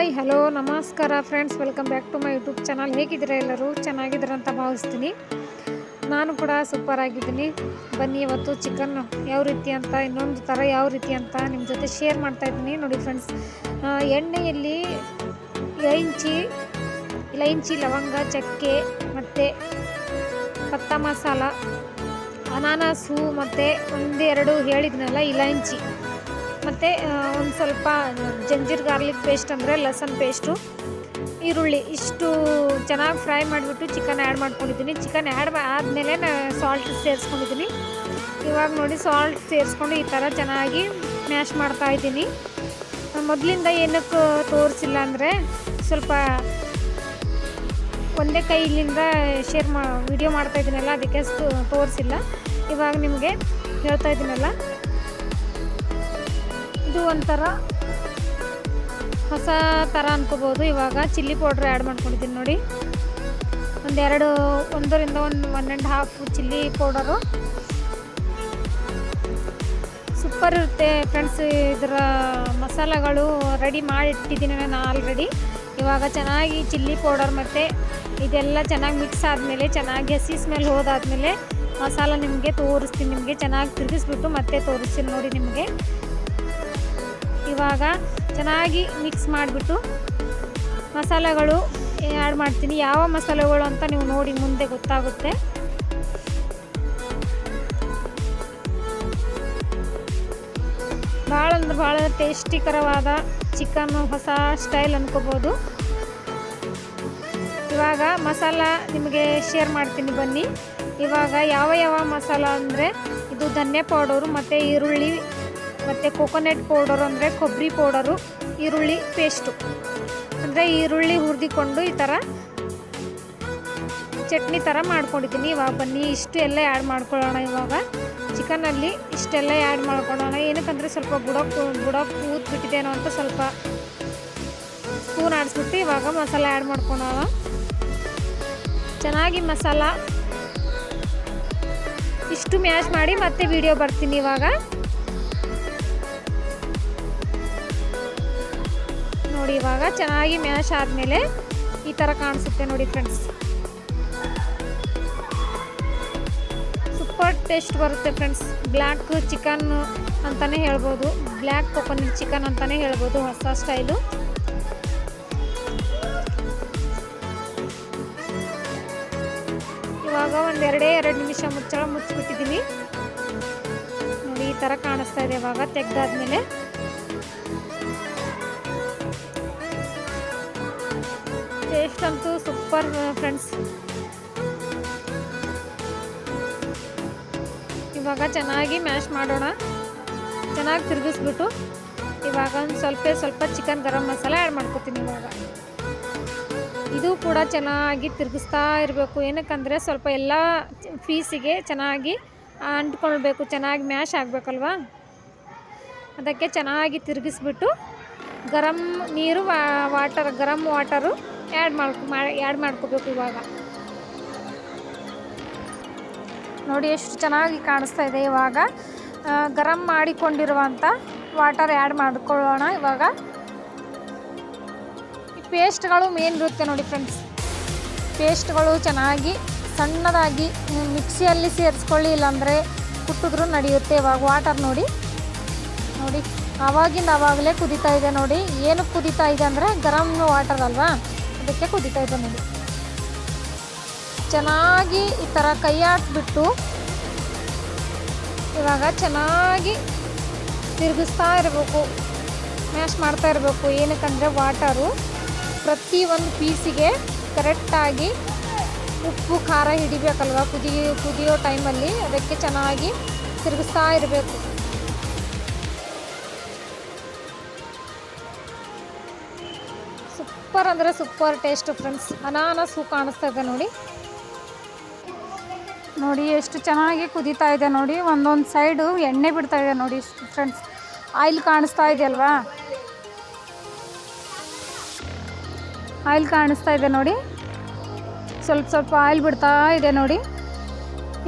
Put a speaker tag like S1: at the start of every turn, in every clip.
S1: Hi, hello, ನಮಸ್ಕಾರ friends welcome back to my YouTube channel ಹೇಗಿದ್ದೀರಾ ಎಲ್ಲರೂ? ಅಂತ ಭಾವಿಸ್ತೀನಿ. ನಾನು ಕೂಡ ಸೂಪರ್ ಆಗಿದ್ದೀನಿ. ಬನ್ನಿ, ಇವತ್ತು ಚಿಕನ್ ಯಾವ ರೀತಿ ಅಂತ, ಇನ್ನೊಂದು ಥರ ಯಾವ ರೀತಿ ಅಂತ ನಿಮ್ಮ ಜೊತೆ ಶೇರ್ ಮಾಡ್ತಾ ಇದ್ದೀನಿ. ನೋಡಿ ಫ್ರೆಂಡ್ಸ್ ಎಣ್ಣೆಯಲ್ಲಿ ಲೈಂಚಿ ಇಲೈಂಚಿ ಲವಂಗ, ಚಕ್ಕೆ, ಮತ್ತು ಪತ್ತ ಮಸಾಲ, ಅನಾನಸು, ಮತ್ತು ಒಂದೆರಡು ಹೇಳಿದ್ನಲ್ಲ, ಇಲೈಂಚಿ. ಮತ್ತು ಒಂದು ಸ್ವಲ್ಪ ಜಂಜೀರ್ ಗಾರ್ಲಿಕ್ ಪೇಸ್ಟ್ ಅಂದರೆ ಲಸನ್ ಪೇಸ್ಟು. ಈರುಳ್ಳಿ, ಇಷ್ಟು ಚೆನ್ನಾಗಿ ಫ್ರೈ ಮಾಡಿಬಿಟ್ಟು ಚಿಕನ್ ಆ್ಯಡ್ ಮಾಡ್ಕೊಂಡಿದ್ದೀನಿ. ಚಿಕನ್ ಆ್ಯಡ್ ಆದಮೇಲೆ ನಾನು ಸಾಲ್ಟ್ ಸೇರಿಸ್ಕೊಂಡಿದ್ದೀನಿ. ಇವಾಗ ನೋಡಿ ಸಾಲ್ಟ್ ಸೇರಿಸ್ಕೊಂಡು ಈ ಥರ ಚೆನ್ನಾಗಿ ಮ್ಯಾಶ್ ಮಾಡ್ತಾ ಇದ್ದೀನಿ. ಮೊದಲಿಂದ ಏನಕ್ಕೆ ತೋರಿಸಿಲ್ಲ ಅಂದರೆ ಸ್ವಲ್ಪ ಒಂದೇ ಕೈಲಿಂದ ಶೇರ್ ಮಾ ವಿಡಿಯೋ ಮಾಡ್ತಾ ಇದ್ದೀನಲ್ಲ, ಅದಕ್ಕೆ ತೋರಿಸಿಲ್ಲ. ಇವಾಗ ನಿಮಗೆ ಹೇಳ್ತಾ ಇದ್ದೀನಲ್ಲ. ಇದು ಒಂಥರ ಹೊಸ ಥರ ಅನ್ಕೋಬೋದು. ಇವಾಗ ಚಿಲ್ಲಿ ಪೌಡ್ರ್ ಆ್ಯಡ್ ಮಾಡ್ಕೊಂಡಿದ್ದೀನಿ ನೋಡಿ. ಒಂದೆರಡು, ಒಂದರಿಂದ ಒಂದು, one and half chilli powder. Super ಇರುತ್ತೆ ಫ್ರೆಂಡ್ಸ್ ಇದರ ಮಸಾಲೆಗಳು. ರೆಡಿ ಮಾಡಿಟ್ಟಿದ್ದೀನಿ ನಾನು ಆಲ್ರೆಡಿ. ಇವಾಗ ಚೆನ್ನಾಗಿ ಚಿಲ್ಲಿ ಪೌಡರ್ ಮತ್ತು ಇದೆಲ್ಲ ಚೆನ್ನಾಗಿ ಮಿಕ್ಸ್ ಆದಮೇಲೆ, ಚೆನ್ನಾಗಿ ಹಸಿ ಸ್ಮೆಲ್ ಹೋದಾದಮೇಲೆ ಮಸಾಲ ನಿಮಗೆ ತೋರಿಸ್ತೀನಿ. ನಿಮಗೆ ಚೆನ್ನಾಗಿ ತಿರುಗಿಸ್ಬಿಟ್ಟು ಮತ್ತೆ ತೋರಿಸ್ತೀನಿ ನೋಡಿ ನಿಮಗೆ. ಇವಾಗ ಚೆನ್ನಾಗಿ ಮಿಕ್ಸ್ ಮಾಡಿಬಿಟ್ಟು ಮಸಾಲೆಗಳು ಆ್ಯಡ್ ಮಾಡ್ತೀನಿ. ಯಾವ ಮಸಾಲೆಗಳು ಅಂತ ನೀವು ನೋಡಿ ಮುಂದೆ ಗೊತ್ತಾಗುತ್ತೆ. ಭಾಳ ಅಂದ್ರೆ ಭಾಳ ಟೇಸ್ಟಿಕರವಾದ ಚಿಕನ್ ಹೊಸ ಸ್ಟೈಲ್ ಅಂದ್ಕೋಬೋದು ಇವಾಗ ಮಸಾಲ ನಿಮಗೆ ಶೇರ್ ಮಾಡ್ತೀನಿ ಬನ್ನಿ. ಇವಾಗ ಯಾವ ಯಾವ ಮಸಾಲ ಅಂದರೆ ಇದು ಧನ್ಯ ಪೌಡರು ಮತ್ತು ಈರುಳ್ಳಿ ಮತ್ತು ಕೊಕೊನೆಟ್ ಪೌಡರು ಅಂದರೆ ಕೊಬ್ಬರಿ ಪೌಡರು ಈರುಳ್ಳಿ ಪೇಸ್ಟು ಅಂದರೆ ಈರುಳ್ಳಿ ಹುರಿದಿಕೊಂಡು ಈ ಥರ ಚಟ್ನಿ ಥರ ಮಾಡ್ಕೊಂಡಿದ್ದೀನಿ. ಇವಾಗ ಬನ್ನಿ, ಇಷ್ಟು ಎಲ್ಲ ಆ್ಯಡ್ ಮಾಡ್ಕೊಳ್ಳೋಣ ಇವಾಗ. ಚಿಕನಲ್ಲಿ ಇಷ್ಟೆಲ್ಲ ಆ್ಯಡ್ ಮಾಡ್ಕೊಳ್ಳೋಣ. ಏನಕ್ಕಂದರೆ ಸ್ವಲ್ಪ ಬುಡಕ್ಕೆ ಬುಡಕ್ಕೆ ಊದ್ಬಿಟ್ಟಿದ್ದೇನೋ ಅಂತ ಸ್ವಲ್ಪ ಸ್ಪೂನ್ ಆಡಿಸ್ಬಿಟ್ಟು ಇವಾಗ ಮಸಾಲೆ ಆ್ಯಡ್ ಮಾಡ್ಕೊಳ್ಳೋಣ. ಚೆನ್ನಾಗಿ ಮಸಾಲ ಇಷ್ಟು ಮ್ಯಾಶ್ ಮಾಡಿ ಮತ್ತೆ ವಿಡಿಯೋ ಬರ್ತೀನಿ ಇವಾಗ. ನೋಡಿ ಇವಾಗ. ಚೆನ್ನಾಗಿ ಮ್ಯಾಶ್ ಆದಮೇಲೆ ಈ ಥರ ಕಾಣಿಸುತ್ತೆ ನೋಡಿ ಫ್ರೆಂಡ್ಸ್ ಸೂಪರ್ ಟೇಸ್ಟ್ ಬರುತ್ತೆ ಫ್ರೆಂಡ್ಸ್ ಬ್ಲ್ಯಾಕ್ ಚಿಕನ್ ಅಂತಲೇ ಹೇಳ್ಬೋದು. ಬ್ಲ್ಯಾಕ್ ಕೊಕೊನಟ್ ಚಿಕನ್ ಅಂತಲೇ ಹೇಳ್ಬೋದು ಹೊಸ ಸ್ಟೈಲು ಇವಾಗ ಒಂದು ಎರಡೇ ಎರಡು ನಿಮಿಷ ಮುಚ್ಚಳ ಮುಚ್ಚಿಬಿಟ್ಟಿದ್ದೀನಿ. ನೋಡಿ ಈ ಥರ ಕಾಣಿಸ್ತಾ ಇದೆ ಇವಾಗ ತೆಗ್ದಾದ್ಮೇಲೆ. ಟೇಸ್ಟ್ ಅಂತೂ ಸೂಪರ್ ಫ್ರೆಂಡ್ಸ್ ಇವಾಗ ಚೆನ್ನಾಗಿ ಮ್ಯಾಶ್ ಮಾಡೋಣ. ಚೆನ್ನಾಗಿ ತಿರುಗಿಸ್ಬಿಟ್ಟು ಇವಾಗ ಒಂದು ಸ್ವಲ್ಪ ಸ್ವಲ್ಪ ಚಿಕನ್ ಗರಂ ಮಸಾಲ ಆ್ಯಡ್ ಮಾಡ್ಕೊತೀನಿ ಇವಾಗ. ಇದು ಕೂಡ ಚೆನ್ನಾಗಿ ತಿರುಗಿಸ್ತಾ ಇರಬೇಕು. ಏನಕ್ಕಂದರೆ ಸ್ವಲ್ಪ ಎಲ್ಲ ಪೀಸಿಗೆ ಚೆನ್ನಾಗಿ ಅಂಟ್ಕೊಳ್ಬೇಕು, ಚೆನ್ನಾಗಿ ಮ್ಯಾಶ್ ಆಗಬೇಕಲ್ವಾ? ಅದಕ್ಕೆ ಚೆನ್ನಾಗಿ ತಿರುಗಿಸ್ಬಿಟ್ಟು ಗರಂ ನೀರು ವಾಟರ್ ಗರಂ ವಾಟರು ಆ್ಯಡ್ ಮಾಡ್ಕೊ ಆ್ಯಡ್ ಮಾಡ್ಕೋಬೇಕು ಇವಾಗ. ನೋಡಿ ಎಷ್ಟು ಚೆನ್ನಾಗಿ ಕಾಣಿಸ್ತಾ ಇದೆ ಇವಾಗ. ಗರಂ ಮಾಡಿಕೊಂಡಿರುವಂಥ ವಾಟರ್ ಆ್ಯಡ್ ಮಾಡ್ಕೊಳ್ಳೋಣ ಇವಾಗ. ಈ ಪೇಸ್ಟ್ಗಳು ಮೇನ್ ಇರುತ್ತೆ ನೋಡಿ ಫ್ರೆಂಡ್ಸ್ ಪೇಸ್ಟ್ಗಳು ಚೆನ್ನಾಗಿ ಸಣ್ಣದಾಗಿ ಮಿಕ್ಸಿಯಲ್ಲಿ ಸೇರಿಸ್ಕೊಳ್ಳಿ, ಇಲ್ಲಾಂದರೆ ಕುಟ್ಟಿದ್ರೂ ನಡೆಯುತ್ತೆ ಇವಾಗ ವಾಟರ್ ನೋಡಿ. ನೋಡಿ, ಆವಾಗಿಂದ ಆವಾಗಲೇ ಕುದೀತಾ ಇದೆ ನೋಡಿ. ಏನು ಕುದೀತಾ ಇದೆ ಅಂದರೆ ಗರಂ ವಾಟರ್ ಅಲ್ವಾ? ಅದಕ್ಕೆ ಕುದಿತಾ ಇದೆ ನೋಡಿ ಚೆನ್ನಾಗಿ ಈ ಥರ ಕೈ ಹಾಕ್ಬಿಟ್ಟು ಇವಾಗ ಚೆನ್ನಾಗಿ ತಿರುಗಿಸ್ತಾ ಇರಬೇಕು. ಮ್ಯಾಶ್ ಮಾಡ್ತಾ ಇರಬೇಕು. ಏನಕ್ಕಂದರೆ ವಾಟರು ಪ್ರತಿ ಒಂದು ಪೀಸಿಗೆ ಕರೆಕ್ಟಾಗಿ ಉಪ್ಪು, ಖಾರ ಹಿಡಿಬೇಕಲ್ವ? ಕುದಿ, ಕುದಿಯೋ ಟೈಮಲ್ಲಿ ಅದಕ್ಕೆ ಚೆನ್ನಾಗಿ ತಿರುಗಿಸ್ತಾ ಇರಬೇಕು. ಸೂಪರ್ ಅಂದರೆ ಸೂಪರ್ ಟೇಸ್ಟು ಫ್ರೆಂಡ್ಸ್. ಅನಾನಸ್ ಕಾಣಿಸ್ತಾ ಇದೆ ನೋಡಿ. ನೋಡಿ ಎಷ್ಟು ಚೆನ್ನಾಗಿ ಕುದೀತಾ ಇದೆ ನೋಡಿ. ಒಂದೊಂದು ಸೈಡು ಎಣ್ಣೆ ಬಿಡ್ತಾ ಇದೆ ನೋಡಿ ಫ್ರೆಂಡ್ಸ್. ಆಯಿಲ್ ಕಾಣಿಸ್ತಾ ಇದೆ ಅಲ್ವಾ? ಆಯಿಲ್ ಕಾಣಿಸ್ತಾ ಇದೆ ನೋಡಿ. ಸ್ವಲ್ಪ ಸ್ವಲ್ಪ ಆಯಿಲ್ ಬಿಡ್ತಾ ಇದೆ ನೋಡಿ.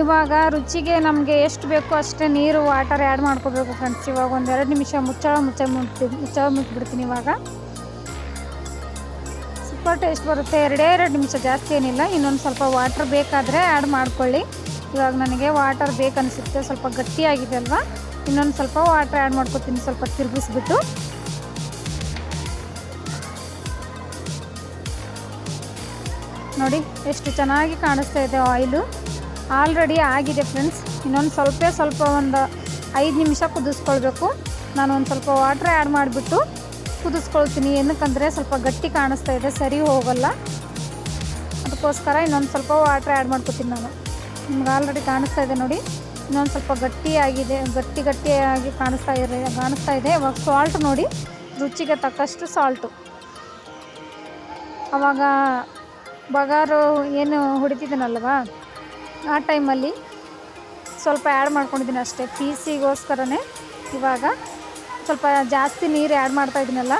S1: ಇವಾಗ ರುಚಿಗೆ ನಮಗೆ ಎಷ್ಟು ಬೇಕೋ ಅಷ್ಟೇ ನೀರು, ವಾಟರ್ ಆ್ಯಡ್ ಮಾಡ್ಕೋಬೇಕು ಫ್ರೆಂಡ್ಸ್. ಇವಾಗ ಒಂದೆರಡು ನಿಮಿಷ ಮುಚ್ಚಳ ಮುಚ್ಚ ಮುಚ್ಚ ಮುಚ್ಚಿಬಿಡ್ತೀನಿ ಇವಾಗ. ಸೂಪರ್ ಟೇಸ್ಟ್ ಬರುತ್ತೆ? ಎರಡೇ ಎರಡು ನಿಮಿಷ ಜಾಸ್ತಿ ಏನಿಲ್ಲ. ಇನ್ನೊಂದು ಸ್ವಲ್ಪ ವಾಟರ್ ಬೇಕಾದರೆ ಆ್ಯಡ್ ಮಾಡ್ಕೊಳ್ಳಿ. ಇವಾಗ ನನಗೆ ವಾಟರ್ ಬೇಕನ್ನಿಸುತ್ತೆ ಸ್ವಲ್ಪ ಗಟ್ಟಿಯಾಗಿದೆ ಅಲ್ವಾ? ಇನ್ನೊಂದು ಸ್ವಲ್ಪ ವಾಟರ್ ಆ್ಯಡ್ ಮಾಡ್ಕೊತೀನಿ. ಸ್ವಲ್ಪ ತಿರುಗಿಸ್ಬಿಟ್ಟು. ನೋಡಿ, ಎಷ್ಟು ಚೆನ್ನಾಗಿ ಕಾಣಿಸ್ತಾ ಇದೆ ಆಯಿಲು ಆಲ್ರೆಡಿ ಆಗಿದೆ ಫ್ರೆಂಡ್ಸ್ ಇನ್ನೊಂದು ಸ್ವಲ್ಪ ಸ್ವಲ್ಪ ಒಂದು ಐದು ನಿಮಿಷ ಕುದಿಸ್ಕೊಳ್ಬೇಕು. ನಾನು ಒಂದು ಸ್ವಲ್ಪ ವಾಟ್ರ್ ಆ್ಯಡ್ ಮಾಡಿಬಿಟ್ಟು ಕುದಿಸ್ಕೊಳ್ತೀನಿ. ಏನಕ್ಕಂದರೆ ಸ್ವಲ್ಪ ಗಟ್ಟಿ ಕಾಣಿಸ್ತಾ ಇದೆ, ಸರಿ ಹೋಗಲ್ಲ. ಅದಕ್ಕೋಸ್ಕರ ಇನ್ನೊಂದು ಸ್ವಲ್ಪ ವಾಟ್ರ್ ಆ್ಯಡ್ ಮಾಡ್ಕೊತೀನಿ ನಾನು. ನಿಮ್ಗೆ ಆಲ್ರೆಡಿ ಕಾಣಿಸ್ತಾ ಇದೆ ನೋಡಿ. ಇನ್ನೊಂದು ಸ್ವಲ್ಪ ಗಟ್ಟಿಯಾಗಿದೆ, ಗಟ್ಟಿ ಗಟ್ಟಿಯಾಗಿ ಕಾಣಿಸ್ತಾ ಇದೆ ಕಾಣಿಸ್ತಾ ಇದೆ. ಇವಾಗ ಸಾಲ್ಟ್ ನೋಡಿ, ರುಚಿಗೆ ತಕ್ಕಷ್ಟು ಸಾಲ್ಟು ಆವಾಗ ಬಗಾರು ಏನು ಹೊಡಿತಿದ್ದೀನಲ್ವಾ ಆ ಟೈಮಲ್ಲಿ ಸ್ವಲ್ಪ ಆ್ಯಡ್ ಮಾಡ್ಕೊಂಡಿದ್ದೀನಿ ಅಷ್ಟೇ. ಪೀಸಿಗೋಸ್ಕರನೇ ಇವಾಗ ಸ್ವಲ್ಪ ಜಾಸ್ತಿ ನೀರು ಆ್ಯಡ್ ಮಾಡ್ತಾ ಇದ್ದೀನಲ್ಲ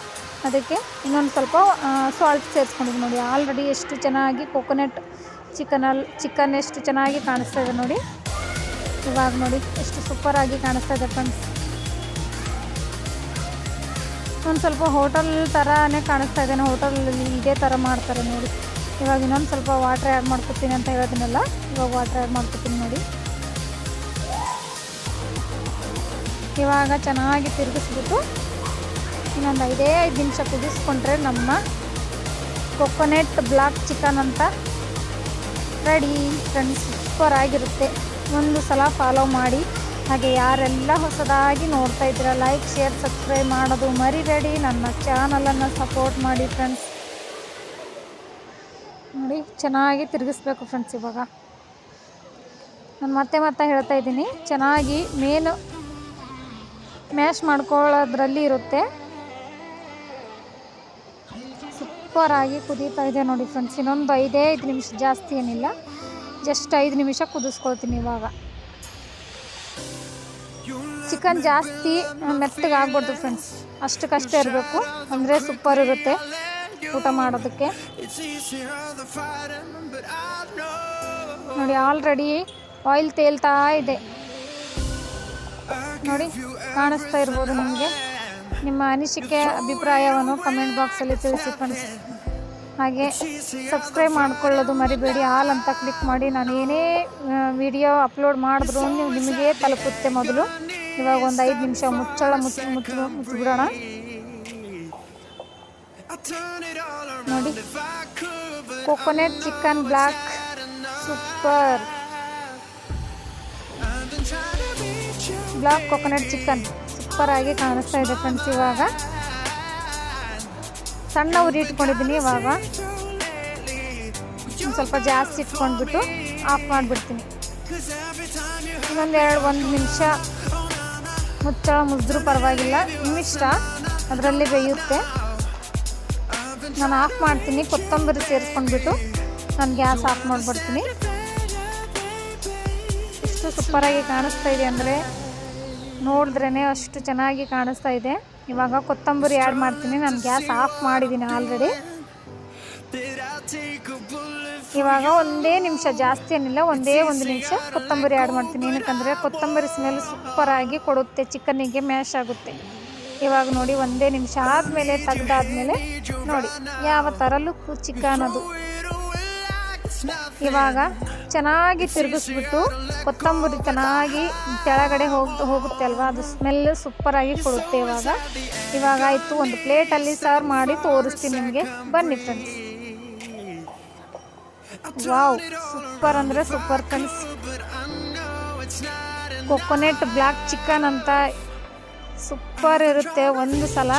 S1: ಅದಕ್ಕೆ ಇನ್ನೊಂದು ಸ್ವಲ್ಪ ಸಾಲ್ಟ್ ಸೇರಿಸ್ಕೊಂಡಿದ್ದೀನಿ ನೋಡಿ. ಆಲ್ರೆಡಿ ಎಷ್ಟು ಚೆನ್ನಾಗಿ ಕೊಕೊನೆಟ್ ಚಿಕನಲ್ಲಿ ಚಿಕನ್ ಎಷ್ಟು ಚೆನ್ನಾಗಿ ಕಾಣಿಸ್ತಾ ಇದೆ ನೋಡಿ. ಇವಾಗ ನೋಡಿ ಎಷ್ಟು ಸೂಪರಾಗಿ ಕಾಣಿಸ್ತಾ ಇದೆ ಫ್ರೆಂಡ್ಸ್ ಒಂದು ಸ್ವಲ್ಪ ಹೋಟೆಲ್ ಥರನೇ ಕಾಣಿಸ್ತಾ ಇದೆ. ಹೋಟೆಲ್ ಇದೇ ಥರ ಮಾಡ್ತಾರೆ ನೋಡಿ. ಇವಾಗ ಇನ್ನೊಂದು ಸ್ವಲ್ಪ ವಾಟ್ರ್ ಆ್ಯಡ್ ಮಾಡ್ಕೊತೀನಿ ಅಂತ ಹೇಳೋದನ್ನೆಲ್ಲ. ಇವಾಗ ವಾಟ್ರ್ ಆ್ಯಡ್ ಮಾಡ್ಕೊತೀನಿ ನೋಡಿ. ಇವಾಗ ಚೆನ್ನಾಗಿ ತಿರುಗಿಸ್ಬಿಟ್ಟು ಇನ್ನೊಂದು ಐದೇ ಐದು ನಿಮಿಷ ಕುದಿಸ್ಕೊಂಡ್ರೆ ನಮ್ಮ ಕೊಕೊನೆಟ್ ಬ್ಲಾಕ್ ಚಿಕನ್ ಅಂತ ರೆಡಿ ಫ್ರೆಂಡ್ಸ್, ಸೂಪರ್ ಆಗಿರುತ್ತೆ. ಒಂದು ಸಲ ಫಾಲೋ ಮಾಡಿ. ಹಾಗೆ ಯಾರೆಲ್ಲ ಹೊಸದಾಗಿ ನೋಡ್ತಾ ಇದ್ದೀರಾ ಲೈಕ್ ಶೇರ್ ಸಬ್ಸ್ಕ್ರೈಬ್ ಮಾಡೋದು ಮರಿಬೇಡಿ. ನನ್ನ ಚಾನಲನ್ನು ಸಪೋರ್ಟ್ ಮಾಡಿ ಫ್ರೆಂಡ್ಸ್ ನೋಡಿ, ಚೆನ್ನಾಗಿ ತಿರುಗಿಸ್ಬೇಕು ಫ್ರೆಂಡ್ಸ್ ಇವಾಗ. ನಾನು ಮತ್ತೆ ಮತ್ತೆ ಹೇಳ್ತಾ ಇದ್ದೀನಿ, ಚೆನ್ನಾಗಿ ಮೇನು ಮ್ಯಾಶ್ ಮಾಡ್ಕೊಳ್ಳೋದ್ರಲ್ಲಿ ಇರುತ್ತೆ. ಸೂಪರಾಗಿ ಕುದೀತಾ ಇದೆ ನೋಡಿ ಫ್ರೆಂಡ್ಸ್, ಇನ್ನೊಂದು ಐದೇ ಐದು ನಿಮಿಷ ಜಾಸ್ತಿ ಏನಿಲ್ಲ. ಜಸ್ಟ್ ಐದು ನಿಮಿಷ ಕುದಿಸ್ಕೊಳ್ತೀನಿ ಇವಾಗ. ಚಿಕನ್ ಜಾಸ್ತಿ ಮೆತ್ತಗೆ ಆಗ್ಬಾರ್ದು ಫ್ರೆಂಡ್ಸ್, ಅಷ್ಟಕ್ಕಷ್ಟೇ ಇರಬೇಕು. ಅಂದರೆ ಸೂಪರ್ ಇರುತ್ತೆ ಊಟ ಮಾಡೋದಕ್ಕೆ. ನೋಡಿ, ಆಲ್ರೆಡಿ ಆಯಿಲ್ ತೇಲ್ತಾ ಇದೆ. ನೋಡಿ, ಕಾಣಿಸ್ತಾ ಇರ್ಬೋದು ನಿಮಗೆ. ನಿಮ್ಮ ಅನಿಸಿಕೆ, ಅಭಿಪ್ರಾಯವನ್ನು ಕಮೆಂಟ್ ಬಾಕ್ಸಲ್ಲಿ ತಿಳಿಸಿ ಫ್ರೆಂಡ್ಸ್ ಹಾಗೆ ಸಬ್ಸ್ಕ್ರೈಬ್ ಮಾಡ್ಕೊಳ್ಳೋದು ಮರಿಬೇಡಿ. ಆಲ್ ಅಂತ ಕ್ಲಿಕ್ ಮಾಡಿ. ನಾನು ಏನೇ ವಿಡಿಯೋ ಅಪ್ಲೋಡ್ ಮಾಡಿದ್ರು ನೀವು ನಿಮಗೆ ತಲುಪುತ್ತೆ ಮೊದಲು. ಇವಾಗ ಒಂದು ಐದು ನಿಮಿಷ ಮುಚ್ಚಳ ಮುಚ್ಚಿ ಮುಚ್ಚಿ ಮುಚ್ಚಿಬಿಡೋಣ ನೋಡಿ coconut chicken black super black coconut chicken. ಸೂಪರಾಗಿ ಕಾಣಿಸ್ತಾ ಇದೆ ಫ್ರೆಂಡ್ಸ್ ಇವಾಗ. ಸಣ್ಣ ಉರಿ ಇಟ್ಕೊಂಡಿದ್ದೀನಿ ಇವಾಗ. ಸ್ವಲ್ಪ ಜಾಸ್ತಿ ಇಟ್ಕೊಂಡ್ಬಿಟ್ಟು ಆಫ್ ಮಾಡಿಬಿಡ್ತೀನಿ. ಇನ್ನೊಂದು ಎರಡು, ಒಂದು ನಿಮಿಷ. ಮುಚ್ಚಳ ಮುಗಿದ್ರೂ ಪರವಾಗಿಲ್ಲ. ಇನ್ನಿಷ್ಟ ಅದರಲ್ಲಿ ಬೇಯುತ್ತೆ. ನಾನು ಆಫ್ ಮಾಡ್ತೀನಿ. ಕೊತ್ತಂಬರಿ ಸೇರಿಸ್ಕೊಂಡ್ಬಿಟ್ಟು ನಾನು ಗ್ಯಾಸ್ ಆಫ್ ಮಾಡಿಬಿಡ್ತೀನಿ. ಎಷ್ಟು ಸೂಪರಾಗಿ ಕಾಣಿಸ್ತಾ ಇದೆ ಅಂದರೆ ನೋಡಿದ್ರೇ ಅಷ್ಟು ಚೆನ್ನಾಗಿ ಕಾಣಿಸ್ತಾ ಇದೆ. ಇವಾಗ ಕೊತ್ತಂಬರಿ ಆ್ಯಡ್ ಮಾಡ್ತೀನಿ. ನಾನು ಗ್ಯಾಸ್ ಆಫ್ ಮಾಡಿದ್ದೀನಿ ಆಲ್ರೆಡಿ. ಇವಾಗ ಒಂದೇ ನಿಮಿಷ, ಜಾಸ್ತಿ ಏನಿಲ್ಲ, ಒಂದೇ ಒಂದು ನಿಮಿಷ ಕೊತ್ತಂಬರಿ ಆ್ಯಡ್ ಮಾಡ್ತೀನಿ. ಏನಕ್ಕಂದರೆ ಕೊತ್ತಂಬರಿ ಸ್ಮೆಲ್ ಸೂಪರಾಗಿ ಕೊಡುತ್ತೆ ಚಿಕನ್ನಿಗೆ ಮ್ಯಾಶ್ ಆಗುತ್ತೆ. ಇವಾಗ ನೋಡಿ, ಒಂದೇ ನಿಮಿಷ ಆದಮೇಲೆ, ತೆಗ್ದಾದ್ಮೇಲೆ ನೋಡಿ, ಯಾವ ಥರ ಲುಕ್ ಚಿಕನ್ ಅದು. ಇವಾಗ ಚೆನ್ನಾಗಿ ತಿರುಗಿಸ್ಬಿಟ್ಟು ಕೊತ್ತಂಬರಿ ಚೆನ್ನಾಗಿ ಕೆಳಗಡೆ ಹೋಗ್, ಹೋಗುತ್ತೆ ಅಲ್ವಾ? ಅದು ಸ್ಮೆಲ್ ಸೂಪರಾಗಿ ಕೊಡುತ್ತೆ ಇವಾಗ. ಇವಾಗ ಆಯಿತು, ಒಂದು ಪ್ಲೇಟಲ್ಲಿ ಸರ್ವ್ ಮಾಡಿ ತೋರಿಸ್ತೀನಿ ನಿಮಗೆ. ಬನ್ನಿ ಫ್ರೆಂಡ್ಸ್ ವಾವ್ ಸೂಪರ್ ಅಂದರೆ super friends coconut black chicken ಅಂತ ಸೂಪರ್ ಇರುತ್ತೆ ಒಂದು ಸಲ.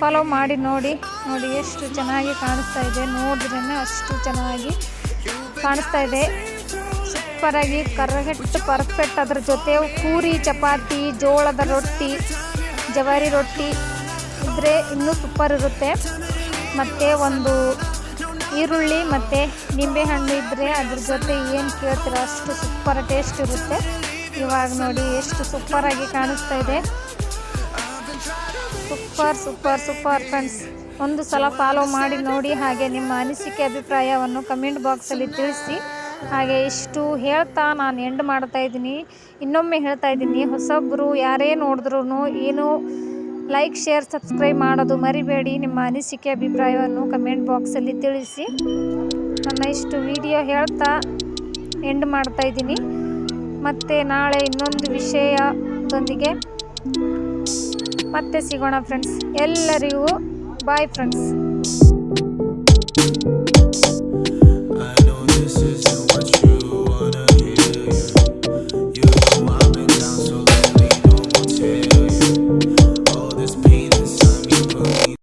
S1: ಫಾಲೋ ಮಾಡಿ ನೋಡಿ. ನೋಡಿ ಎಷ್ಟು ಚೆನ್ನಾಗಿ ಕಾಣಿಸ್ತಾ ಇದೆ. ನೋಡಿದ್ರೇ ಅಷ್ಟು ಚೆನ್ನಾಗಿ. ಕಾಣಿಸ್ತಾ ಇದೆ. ಸೂಪರಾಗಿ ಕರೆಕ್ಟ್ ಪರ್ಫೆಕ್ಟ್ ಅದ್ರ ಜೊತೆ ಪೂರಿ, ಚಪಾತಿ, ಜೋಳದ ರೊಟ್ಟಿ, ಜವಾರಿ ರೊಟ್ಟಿ ಇದ್ದರೆ ಇನ್ನೂ ಸೂಪರ್ ಇರುತ್ತೆ. ಮತ್ತು ಒಂದು ಈರುಳ್ಳಿ ಮತ್ತು ನಿಂಬೆಹಣ್ಣು ಇದ್ದರೆ ಅದ್ರ ಜೊತೆ ಏನು ಕೇಳ್ತೀರ ಅಷ್ಟು ಸೂಪರ್ ಟೇಸ್ಟ್ ಇರುತ್ತೆ. ಇವಾಗ ನೋಡಿ ಎಷ್ಟು ಸೂಪರಾಗಿ ಕಾಣಿಸ್ತಾ ಇದೆ. ಸೂಪರ್ ಸೂಪರ್ ಸೂಪರ್ ಫ್ರೆಂಡ್ಸ್ ಒಂದು ಸಲ ಫಾಲೋ ಮಾಡಿ ನೋಡಿ ಹಾಗೆ ನಿಮ್ಮ ಅನಿಸಿಕೆ, ಅಭಿಪ್ರಾಯವನ್ನು ಕಮೆಂಟ್ ಬಾಕ್ಸಲ್ಲಿ ತಿಳಿಸಿ. ಹಾಗೆ ಇಷ್ಟು ಹೇಳ್ತಾ ನಾನು ಎಂಡ್ ಮಾಡ್ತಾ ಇದ್ದೀನಿ. ಇನ್ನೊಮ್ಮೆ ಹೇಳ್ತಾ ಇದ್ದೀನಿ ಹೊಸೊಬ್ಬರು ಯಾರೇ ನೋಡಿದ್ರೂ ಏನು ಲೈಕ್ ಶೇರ್ ಸಬ್ಸ್ಕ್ರೈಬ್ ಮಾಡೋದು ಮರಿಬೇಡಿ. ನಿಮ್ಮ ಅನಿಸಿಕೆ, ಅಭಿಪ್ರಾಯವನ್ನು ಕಮೆಂಟ್ ಬಾಕ್ಸಲ್ಲಿ ತಿಳಿಸಿ. ನನ್ನ ಇಷ್ಟು ವಿಡಿಯೋ ಹೇಳ್ತಾ ಎಂಡ್ ಮಾಡ್ತಾ ಇದ್ದೀನಿ. ಮತ್ತು ನಾಳೆ ಇನ್ನೊಂದು ವಿಷಯದೊಂದಿಗೆ ಮತ್ತೆ ಸಿಗೋಣ ಫ್ರೆಂಡ್ಸ್ ಎಲ್ಲರಿಗೂ ಬಾಯ್ ಫ್ರೆಂಡ್ಸ್